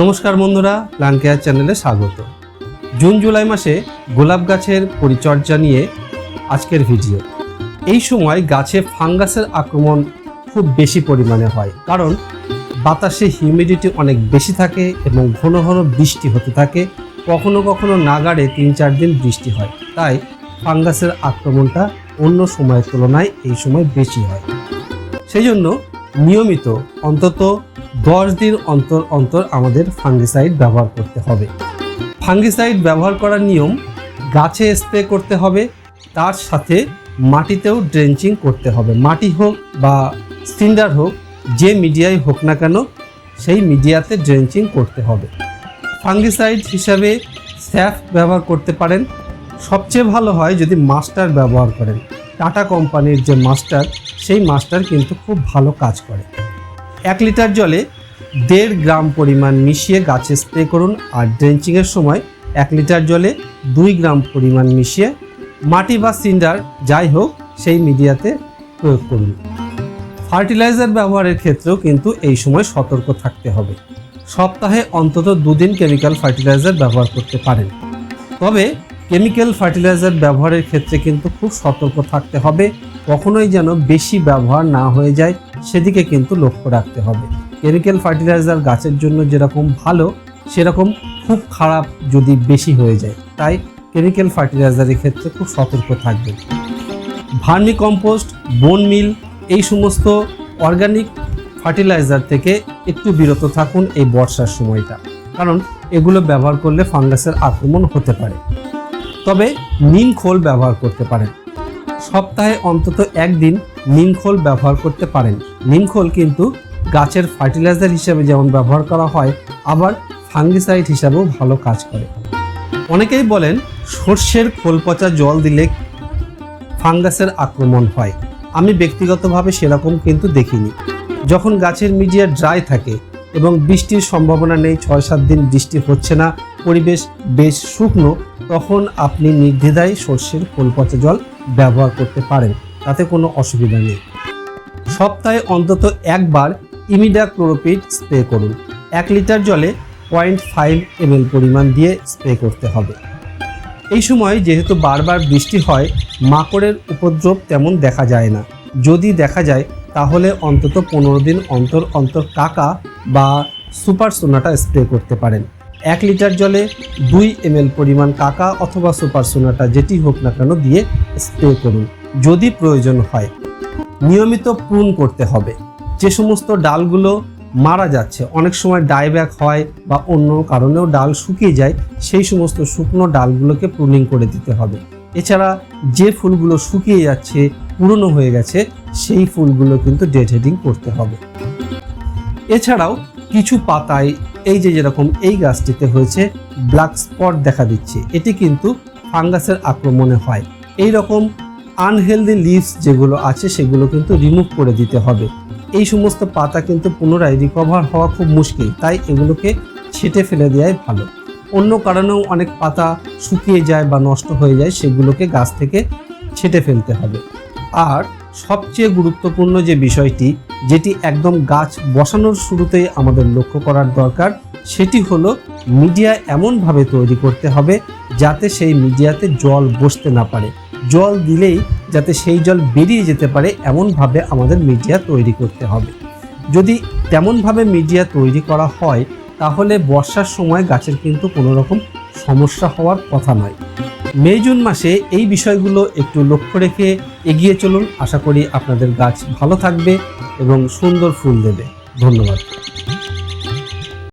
নমস্কার বন্ধুরা plan care চ্যানেলে স্বাগত। জুন জুলাই মাসে গোলাপ গাছের পরিচর্যা নিয়ে আজকের ভিডিও। এই সময় গাছে ফাঙ্গাসের আক্রমণ খুব বেশি পরিমাণে হয়, কারণ বাতাসে হিউমিডিটি অনেক বেশি থাকে এবং ঘন ঘন বৃষ্টি হতে থাকে, কখনো কখনো নাগাড়ে তিন চার দিন বৃষ্টি হয়। তাই ফাঙ্গাসের আক্রমণটা অন্য সময়ের তুলনায় এই সময় বেশি হয়। সেই জন্য নিয়মিত অন্তত দশ দিন অন্তর অন্তর আমাদের ফাঙ্গিসাইড ব্যবহার করতে হবে। ফাঙ্গিসাইড ব্যবহার করার নিয়ম, গাছে স্প্রে করতে হবে, তার সাথে মাটিতেও ড্রেঞ্চিং করতে হবে। মাটি হোক বা সিন্ডার হোক, যে মিডিয়ায় হোক না কেন, সেই মিডিয়াতে ড্রেঞ্চিং করতে হবে। ফাঙ্গিসাইড হিসাবে স্যাফ ব্যবহার করতে পারেন। সবচেয়ে ভালো হয় যদি মাস্টার ব্যবহার করেন। টাটা কোম্পানির যে মাস্টার, সেই মাস্টার কিন্তু খুব ভালো কাজ করে। এক লিটার জলে দেড় গ্রাম পরিমাণ মিশিয়ে গাছে স্প্রে করুন আর ড্রেঞ্চিংয়ের সময় এক লিটার জলে দুই গ্রাম পরিমাণ মিশিয়ে মাটি বা সিন্ডার যাই হোক, সেই মিডিয়াতে প্রয়োগ করুন। ফার্টিলাইজার ব্যবহারের ক্ষেত্রেও কিন্তু এই সময় সতর্ক থাকতে হবে। সপ্তাহে অন্তত দুদিন কেমিক্যাল ফার্টিলাইজার ব্যবহার করতে পারেন। তবে কেমিক্যাল ফার্টিলাইজার ব্যবহারের ক্ষেত্রে কিন্তু খুব সতর্ক থাকতে হবে। কখনোই যেন বেশি ব্যবহার না হয়ে যায়, সেদিকে কিন্তু লক্ষ্য রাখতে হবে। কেমিক্যাল ফার্টিলাইজার গাছের জন্য যেরকম ভালো, সেরকম খুব খারাপ যদি বেশি হয়ে যায়, তাই কেমিক্যাল ফার্টিলাইজারের ক্ষেত্রে খুব সতর্ক থাকবে। ভার্মি কম্পোস্ট বোন মিল, এই সমস্ত অর্গানিক ফার্টিলাইজার থেকে একটু বিরত থাকুন এই বর্ষার সময়টা, কারণ এগুলো ব্যবহার করলে ফাঙ্গাসের আক্রমণ হতে পারে। তবে নিম খোল ব্যবহার করতে পারেন। সপ্তাহে অন্তত একদিন নিম খোল ব্যবহার করতে পারেন। নিম খোল কিন্তু গাছের ফার্টিলাইজার হিসেবে যেমন ব্যবহার করা হয়, আবার ফাঙ্গিসাইড হিসাবেও ভালো কাজ করে। অনেকেই বলেন, সর্ষের খোল পচা জল দিলে ফাঙ্গাসের আক্রমণ হয়। আমি ব্যক্তিগতভাবে সেরকম কিন্তু দেখিনি। যখন গাছের মিডিয়া ড্রাই থাকে এবং বৃষ্টির সম্ভাবনা নেই, ছয় সাত দিন বৃষ্টি হচ্ছে না, পরিবেশ বেশ শুকনো তখন আপনি নির্দ্বিধায় সর্ষের পচা জল ব্যবহার করতে পারেন। তাতে কোনো অসুবিধা নেই। সপ্তাহে অন্তত একবার ইমিডা ক্লোরোপিড স্প্রে করুন। এক লিটার জলে পয়েন্ট ফাইভ এমএল পরিমাণ দিয়ে স্প্রে করতে হবে। এই সময় যেহেতু বারবার বৃষ্টি হয়, মাকড়ের উপদ্রব তেমন দেখা যায় না। যদি দেখা যায়, তাহলে অন্তত পনেরো দিন অন্তর অন্তর কাকা বা সুপার সোনাটা স্প্রে করতে পারেন। এক লিটার জলে দুই এমএল পরিমাণ কাকা অথবা সুপার সোনাটা যেটি হোক না কেন দিয়ে স্প্রে করুন, যদি প্রয়োজন হয়। নিয়মিত প্রুন করতে হবে। যে সমস্ত ডালগুলো মারা যাচ্ছে, অনেক সময় ডাইব্যাক হয় বা অন্য কারণেও ডাল শুকিয়ে যায়, সেই সমস্ত শুকনো ডালগুলোকে প্রুনিং করে দিতে হবে। এছাড়া যে ফুলগুলো শুকিয়ে যাচ্ছে, পুরনো হয়ে গেছে, সেই ফুলগুলো কিন্তু ডেড হেডিং করতে হবে। এছাড়াও কিছু পাতায় এই যে যেরকম এই গাছটিতে হয়েছে ব্ল্যাক স্পট দেখা দিচ্ছে, এটি কিন্তু ফাঙ্গাসের আক্রমণে হয়। এই রকম আনহেলদি লিভস যেগুলো আছে, সেগুলো কিন্তু রিমুভ করে দিতে হবে। এই সমস্ত পাতা কিন্তু পুনরায় রিকভার হওয়া খুব মুশকিল, তাই এগুলোকে ছেটে ফেলে দেওয়াই ভালো। অন্য কারণেও অনেক পাতা শুকিয়ে যায় বা নষ্ট হয়ে যায়, সেগুলোকে গাছ থেকে ছেটে ফেলতে হবে। আর সবচেয়ে গুরুত্বপূর্ণ যে বিষয়টি যেটি একদম গাছ বসানোর শুরুতেই আমাদের লক্ষ্য করার দরকার, সেটি হলো মিডিয়া এমনভাবে তৈরি করতে হবে যাতে সেই মিডিয়াতে জল বসতে না পারে। জল দিলেই যাতে সেই জল বেরিয়ে যেতে পারে এমনভাবে আমাদের মিডিয়া তৈরি করতে হবে। যদি তেমনভাবে মিডিয়া তৈরি করা হয়, তাহলে বর্ষার সময় গাছের কিন্তু কোনো রকম সমস্যা হওয়ার কথা নয়। মে, জুন মাসে এই বিষয়গুলো একটু লক্ষ্য রেখে এগিয়ে চলুন। আশা করি আপনাদের গাছ ভালো থাকবে। এবং সুন্দর ফুল দেবে। ধন্যবাদ।